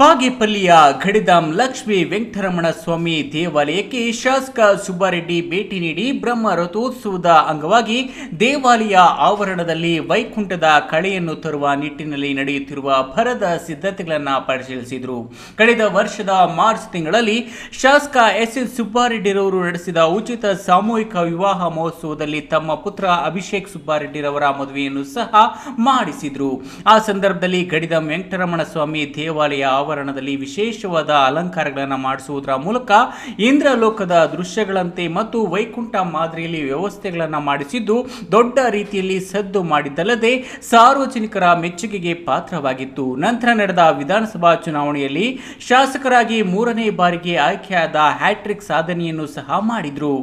ಬಾಗೇಪಲ್ಲಿಯ ಗಡಿದಾಂ ಲಕ್ಷ್ಮೀ ವೆಂಕಟರಮಣ ಸ್ವಾಮಿ ದೇವಾಲಯಕ್ಕೆ ಶಾಸಕ ಸುಬ್ಬಾರೆಡ್ಡಿ ಭೇಟಿ ನೀಡಿ ಬ್ರಹ್ಮ ರಥೋತ್ಸವದ ಅಂಗವಾಗಿ ದೇವಾಲಯ ಆವರಣದಲ್ಲಿ ವೈಕುಂಠದ ಕಳೆಯನ್ನು ತರುವ ನಿಟ್ಟಿನಲ್ಲಿ ನಡೆಯುತ್ತಿರುವ ಭರದ ಸಿದ್ಧತೆಗಳನ್ನು ಪರಿಶೀಲಿಸಿದರು. ಕಳೆದ ವರ್ಷದ ಮಾರ್ಚ್ ತಿಂಗಳಲ್ಲಿ ಶಾಸಕ ಎಸ್ ಎಸ್ ಸುಬ್ಬಾರೆಡ್ಡಿರವರು ನಡೆಸಿದ ಉಚಿತ ಸಾಮೂಹಿಕ ವಿವಾಹ ಮಹೋತ್ಸವದಲ್ಲಿ ತಮ್ಮ ಪುತ್ರ ಅಭಿಷೇಕ್ ಸುಬ್ಬಾರೆಡ್ಡಿರವರ ಮದುವೆಯನ್ನು ಸಹ ಮಾಡಿಸಿದರು. ಆ ಸಂದರ್ಭದಲ್ಲಿ ಗಡಿದಾಂ ವೆಂಕಟರಮಣ ಸ್ವಾಮಿ ದೇವಾಲಯ ಆವರಣದಲ್ಲಿ ವಿಶೇಷವಾದ ಅಲಂಕಾರಗಳನ್ನು ಮಾಡಿಸುವುದರ ಮೂಲಕ ಇಂದ್ರಲೋಕದ ದೃಶ್ಯಗಳಂತೆ ಮತ್ತು ವೈಕುಂಠ ಮಾದರಿಯಲ್ಲಿ ವ್ಯವಸ್ಥೆಗಳನ್ನು ಮಾಡಿಸಿದ್ದು ದೊಡ್ಡ ರೀತಿಯಲ್ಲಿ ಸದ್ದು ಮಾಡಿದ್ದಲ್ಲದೆ ಸಾರ್ವಜನಿಕರ ಮೆಚ್ಚುಗೆಗೆ ಪಾತ್ರವಾಗಿತ್ತು. ನಂತರ ನಡೆದ ವಿಧಾನಸಭಾ ಚುನಾವಣೆಯಲ್ಲಿ ಶಾಸಕರಾಗಿ ಮೂರನೇ ಬಾರಿಗೆ ಆಯ್ಕೆಯಾದ ಹ್ಯಾಟ್ರಿಕ್ ಸಾಧನೆಯನ್ನು ಸಹ ಮಾಡಿದ್ರು.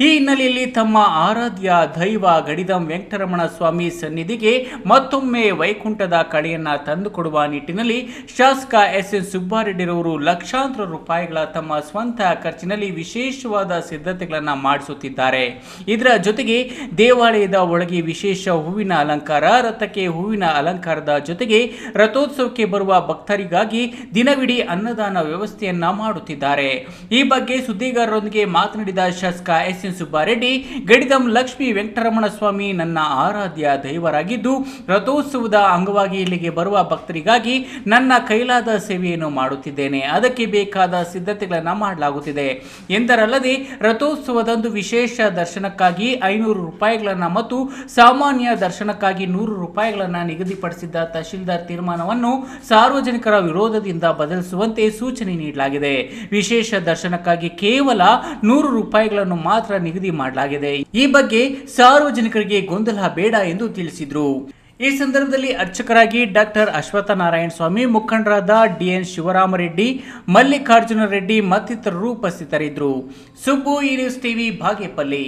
ಈ ಹಿನ್ನೆಲೆಯಲ್ಲಿ ತಮ್ಮ ಆರಾಧ್ಯ ದೈವ ಗಡಿದಂ ವೆಂಕಟರಮಣ ಸ್ವಾಮಿ ಸನ್ನಿಧಿಗೆ ಮತ್ತೊಮ್ಮೆ ವೈಕುಂಠದ ಕಳೆಯನ್ನ ತಂದುಕೊಡುವ ನಿಟ್ಟಿನಲ್ಲಿ ಶಾಸಕ ಎಸ್ ಎನ್ ಸುಬ್ಬಾರೆಡ್ಡಿರವರು ಲಕ್ಷಾಂತರ ರೂಪಾಯಿಗಳ ತಮ್ಮ ಸ್ವಂತ ಖರ್ಚಿನಲ್ಲಿ ವಿಶೇಷವಾದ ಸಿದ್ಧತೆಗಳನ್ನು ಮಾಡಿಸುತ್ತಿದ್ದಾರೆ. ಇದರ ಜೊತೆಗೆ ದೇವಾಲಯದ ಒಳಗೆ ವಿಶೇಷ ಹೂವಿನ ಅಲಂಕಾರ, ರಥಕ್ಕೆ ಹೂವಿನ ಅಲಂಕಾರದ ಜೊತೆಗೆ ರಥೋತ್ಸವಕ್ಕೆ ಬರುವ ಭಕ್ತರಿಗಾಗಿ ದಿನವಿಡೀ ಅನ್ನದಾನ ವ್ಯವಸ್ಥೆಯನ್ನ ಮಾಡುತ್ತಿದ್ದಾರೆ. ಈ ಬಗ್ಗೆ ಸುದ್ದಿಗಾರರೊಂದಿಗೆ ಮಾತನಾಡಿದ ಶಾಸಕ ಎಸ್ ಎನ್ ಸುಬ್ಬಾರೆಡ್ಡಿ ಗಡಿದಂ ಲಕ್ಷ್ಮೀ ವೆಂಕಟರಮಣ ಸ್ವಾಮಿ ನನ್ನ ಆರಾಧ್ಯ ದೈವರಾಗಿದ್ದು, ರಥೋತ್ಸವದ ಅಂಗವಾಗಿ ಇಲ್ಲಿಗೆ ಬರುವ ಭಕ್ತರಿಗಾಗಿ ನನ್ನ ಕೈಲಾದ ಸೇವೆಯನ್ನು ಮಾಡುತ್ತಿದ್ದೇನೆ. ಅದಕ್ಕೆ ಬೇಕಾದ ಸಿದ್ಧತೆಗಳನ್ನು ಮಾಡಲಾಗುತ್ತಿದೆ. ಎಂದರಲ್ಲದೆ, ರಥೋತ್ಸವದಂದು ವಿಶೇಷ ದರ್ಶನಕ್ಕಾಗಿ ಐನೂರು ರೂಪಾಯಿಗಳನ್ನು ಮತ್ತು ಸಾಮಾನ್ಯ ದರ್ಶನಕ್ಕಾಗಿ ನೂರು ರೂಪಾಯಿಗಳನ್ನು ನಿಗದಿಪಡಿಸಿದ್ದ ತಹಶೀಲ್ದಾರ್ ತೀರ್ಮಾನವನ್ನು ಸಾರ್ವಜನಿಕರ ವಿರೋಧದಿಂದ ಬದಲಿಸುವಂತೆ ಸೂಚನೆ ನೀಡಲಾಗಿದೆ. ವಿಶೇಷ ದರ್ಶನಕ್ಕಾಗಿ ಕೇವಲ ನೂರು ರೂಪಾಯಿಗಳನ್ನು ಮಾತ್ರ ನಿಗದಿ ಮಾಡಲಾಗಿದೆ. ಈ ಬಗ್ಗೆ ಸಾರ್ವಜನಿಕರಿಗೆ ಗೊಂದಲ ಬೇಡ ಎಂದು ತಿಳಿಸಿದರು. ಈ ಸಂದರ್ಭದಲ್ಲಿ ಅರ್ಚಕರಾಗಿ ಡಾಕ್ಟರ್ ಅಶ್ವಥ ನಾರಾಯಣ ಸ್ವಾಮಿ, ಮುಖಂಡರಾದ ಡಿಎನ್ ಶಿವರಾಮರೆಡ್ಡಿ, ಮಲ್ಲಿಕಾರ್ಜುನ ರೆಡ್ಡಿ ಮತ್ತಿತರರು ಉಪಸ್ಥಿತರಿದ್ದರು. ಸುಬ್ಬು ಈ ನ್ಯೂಸ್ ಟಿವಿ, ಬಾಗೇಪಲ್ಲಿ.